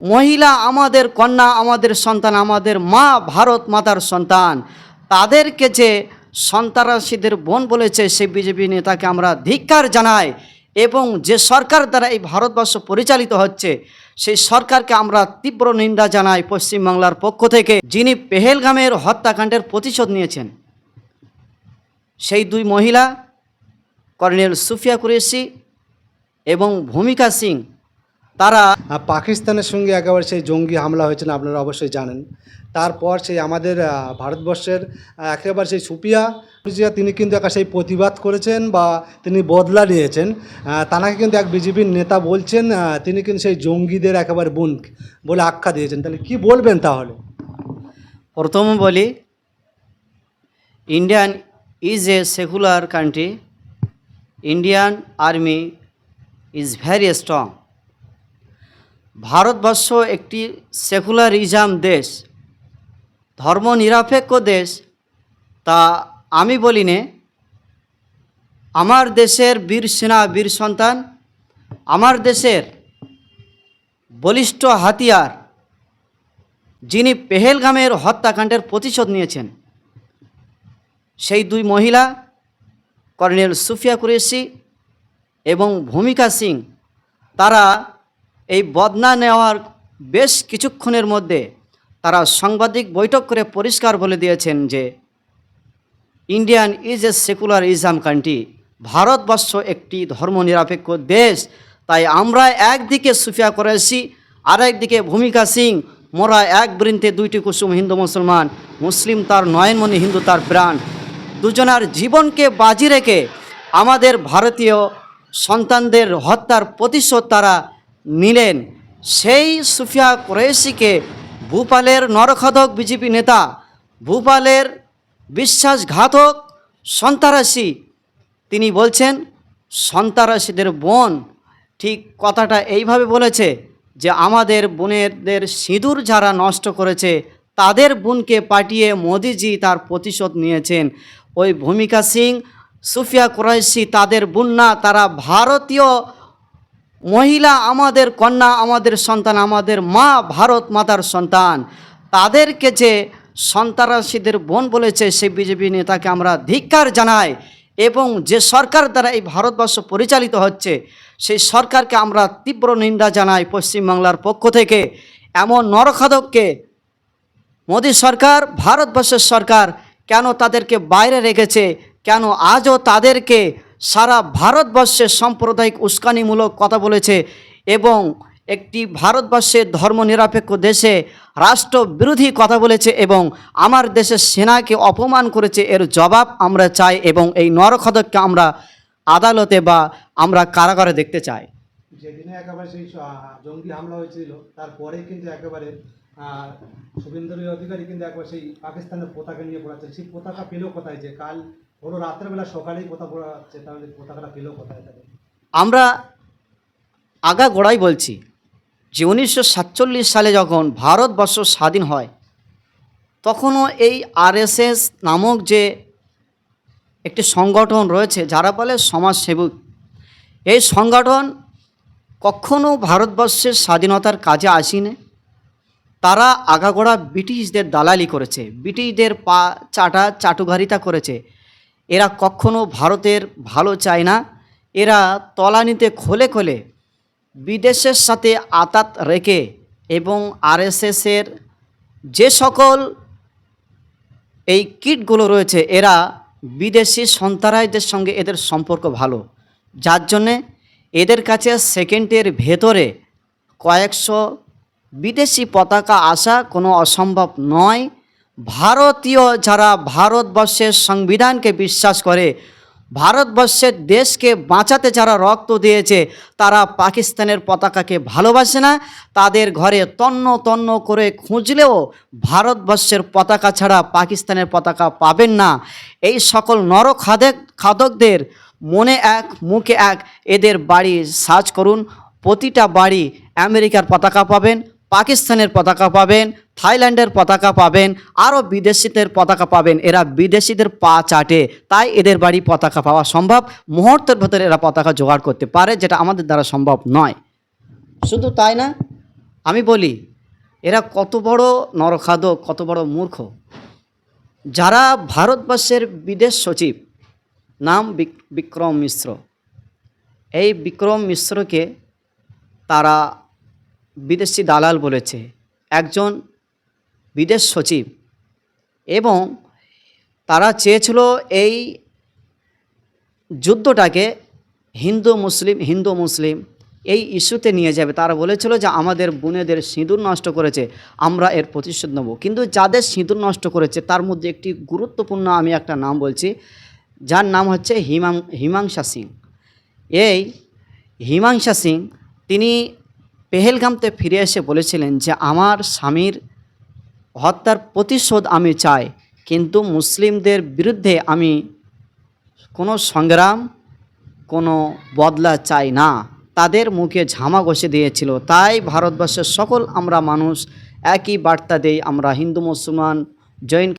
মহিলা আমাদের কন্যা, আমাদের সন্তান, আমাদের মা, ভারত মাতার সন্তান, তাদেরকে যে সন্ত্রাসীদের বোন বলেছে, সেই বিজেপি নেতাকে আমরা ধিক্কার জানাই এবং যে সরকার দ্বারা এই ভারতবর্ষ পরিচালিত হচ্ছে, সেই সরকারকে আমরা তীব্র নিন্দা জানাই পশ্চিমবাংলার পক্ষ থেকে, যিনি পেহেলগামের হত্যাকাণ্ডের প্রতিশোধ নিয়েছেন। সেই দুই মহিলা, কর্নেল সুফিয়া কুরেশি এবং ভূমিকা সিং তারা পাকিস্তানের সঙ্গে একেবারে সেই জঙ্গি হামলা হয়েছিল আপনারা অবশ্যই জানেন। তারপর সেই আমাদের ভারতবর্ষের একেবারে সেই সুপিয়া সুপিয়া তিনি কিন্তু একটা সেই প্রতিবাদ করেছেন বা তিনি বদলা নিয়েছেন। তানাকে কিন্তু এক বিজেপির নেতা বলছেন তিনি কিন্তু সেই জঙ্গিদের একেবারে বোন বলে আখ্যা দিয়েছেন। তাহলে কি বলবেন তাহলে? প্রথম বলি Indian is a secular country Indian army is very strong Bharatvarsha একটি সেকুলারিজম দেশ, ধর্মনিরপেক্ষ দেশ। তা আমি বলি নে আমার দেশের বীর সেনা, বীর সন্তান, আমার দেশের বলিষ্ঠ হাতিয়ার যিনি পেহেলগামের হত্যাকাণ্ডের প্রতিশোধ নিয়েছেন, সেই দুই মহিলা, কর্নেল সুফিয়া কুরেশি এবং ভূমিকা সিং, তারা এই বদনা নেওয়ার বেশ কিছুক্ষণের মধ্যে তারা সাংবাদিক বৈঠক করে পরিষ্কার বলে দিয়েছেন যে Indian is a secular Islam country, Bharatvarsha একটি ধর্মনিরপেক্ষ দেশ। তাই আমরা একদিকে সুফিয়া করেছি আর একদিকে ভূমিকা সিং, মোরা এক বৃন্তে দুইটি কুসুম হিন্দু মুসলমান, মুসলিম তার নয়নমণি, হিন্দু তার প্রাণ। দুজনার জীবনকে বাজি রেখে আমাদের ভারতীয় সন্তানদের হত্যার প্রতিশোধ তারা নিলেন। সেই সুফিয়া কুরেশিকে ভূপালের নরখাদক বিজেপি নেতা, ভূপালের বিশ্বাসঘাতক সন্ত্রাসী তিনি বলছেন সন্ত্রাসীদের বোন। ঠিক কথাটা এইভাবে বলেছে যে, আমাদের বোনেদের সিঁদুর যারা নষ্ট করেছে, তাদের বোনকে পাঠিয়ে মোদিজি তার প্রতিশোধ নিয়েছেন। ওই ভূমিকা সিং, সুফিয়া কুরাইশি তাদের বোন না, তারা ভারতীয় মহিলা আমাদের কন্যা, আমাদের সন্তান, আমাদের মা, ভারত মাতার সন্তান, তাদেরকে যে সন্ত্রাসীদের বোন বলেছে, সেই বিজেপি নেতাকে আমরা ধিক্কার জানাই এবং যে সরকার দ্বারা এই ভারতবর্ষ পরিচালিত হচ্ছে, সেই সরকারকে আমরা তীব্র নিন্দা জানাই পশ্চিমবাংলার পক্ষ থেকে। এমন নরখাদককে মোদী সরকার, ভারতবর্ষের সরকার কেন তাদেরকে বাইরে রেখেছে, কেন আজও তাদেরকে সারা ভারতবর্ষে সাম্প্রদায়িক উস্কানিমূলক কথা বলেছে এবং একটি ভারতবর্ষের ধর্মনিরপেক্ষ দেশে রাষ্ট্রবিরোধী কথা বলেছে এবং আমার দেশের সেনাকে অপমান করেছে এর জবাব আমরা চাই এবং এই নরখদককে আমরা আদালতে বা আমরা কারাগারে দেখতে চাই। যেদিনে একেবারে সেই জঙ্গি হামলা হয়েছিল, তারপরে কিন্তু একেবারে শুভেন্দু অধিকারী কিন্তু একবার সেই পাকিস্তানের পতাকা নিয়ে পড়াচ্ছে। সেই পতাকা পেল কোথায় যে কাল আমরা আগা গোড়াই বলছি যে উনিশশো সাতচল্লিশ সালে যখন ভারতবর্ষ স্বাধীন হয়, তখনও এই আরএসএস নামক যে একটি সংগঠন রয়েছে, যারা বলে সমাজসেবক, এই সংগঠন কখনো ভারতবর্ষের স্বাধীনতার কাজে আসেনি। তারা আগাগোড়া ব্রিটিশদের দালালি করেছে, ব্রিটিশদের পা চাটা চাটুঘারিতা করেছে এরা কখনো ভারতের ভালো চায় না। এরা তলানিতে খোলে খোলে বিদেশের সাথে আতাত রেখে এবং আরএসএসের যে সকল এই কিটগুলো রয়েছে, এরা বিদেশি সন্তারাইদের সঙ্গে এদের সম্পর্ক ভালো। যার জন্যে এদের কাছে সেকেন্ডের ভেতরে কয়েকশো বিদেশি পতাকা আসা কোনো অসম্ভব নয়। ভারতীয় যারা ভারতবর্ষের সংবিধানকে বিশ্বাস করে, ভারতবর্ষের দেশকে বাঁচাতে যারা রক্ত দিয়েছে, তারা পাকিস্তানের পতাকাকে ভালোবাসে না। তাদের ঘরে তন্ন তন্ন করে খুঁজলেও ভারতবর্ষের পতাকা ছাড়া পাকিস্তানের পতাকা পাবেন না। এই সকল নর খাদক খাদকদের মনে এক, মুখে এক, এদের বাড়ি সার্চ করুন। প্রতিটা বাড়ি আমেরিকার পতাকা পাবেন। পাকিস্তানের পতাকা পাবেন, থাইল্যান্ডের পতাকা পাবেন, আরও বিদেশিদের পতাকা পাবেন। এরা বিদেশিদের পা চাটে, তাই এদের বাড়ি পতাকা পাওয়া সম্ভব। মুহূর্তের ভেতরে এরা পতাকা জোগাড় করতে পারে, যেটা আমাদের দ্বারা সম্ভব নয়। শুধু তাই না, আমি বলি, এরা কত বড় নরখাদক কত বড় মূর্খ। যারা ভারতবর্ষের বিদেশ সচিব, নাম বিক- বিক্রম মিশ্র। এই বিক্রম মিশ্রকে তারা বিদেশি দালাল বলেছে, একজন বিদেশ সচিব। এবং তারা চেয়েছিল এই যুদ্ধটাকে হিন্দু মুসলিম হিন্দু মুসলিম এই ইস্যুতে নিয়ে যাবে। তারা বলেছিল যে আমাদের বোনেদের সিঁদুর নষ্ট করেছে, আমরা এর প্রতিশোধ নেব। কিন্তু যাদের সিঁদুর নষ্ট করেছে, তার মধ্যে একটি গুরুত্বপূর্ণ আমি একটা নাম বলছি, যার নাম হচ্ছে হিমাং, হিমাংশা সিং। এই হিমাংশা সিং, তিনি পেহেলগামতে ফিরে এসে বলেছিলেন যে, আমার স্বামীর হত্যার প্রতিশোধ আমি চাই, কিন্তু মুসলিমদের বিরুদ্ধে আমি কোনো সংগ্রাম, কোনো বদলা চাই না। তাদের মুখে ঝামা ঘষে দিয়েছিল। তাই ভারতবর্ষের সকল আমরা মানুষ একই বার্তা দেই, আমরা হিন্দু, মুসলমান, জৈন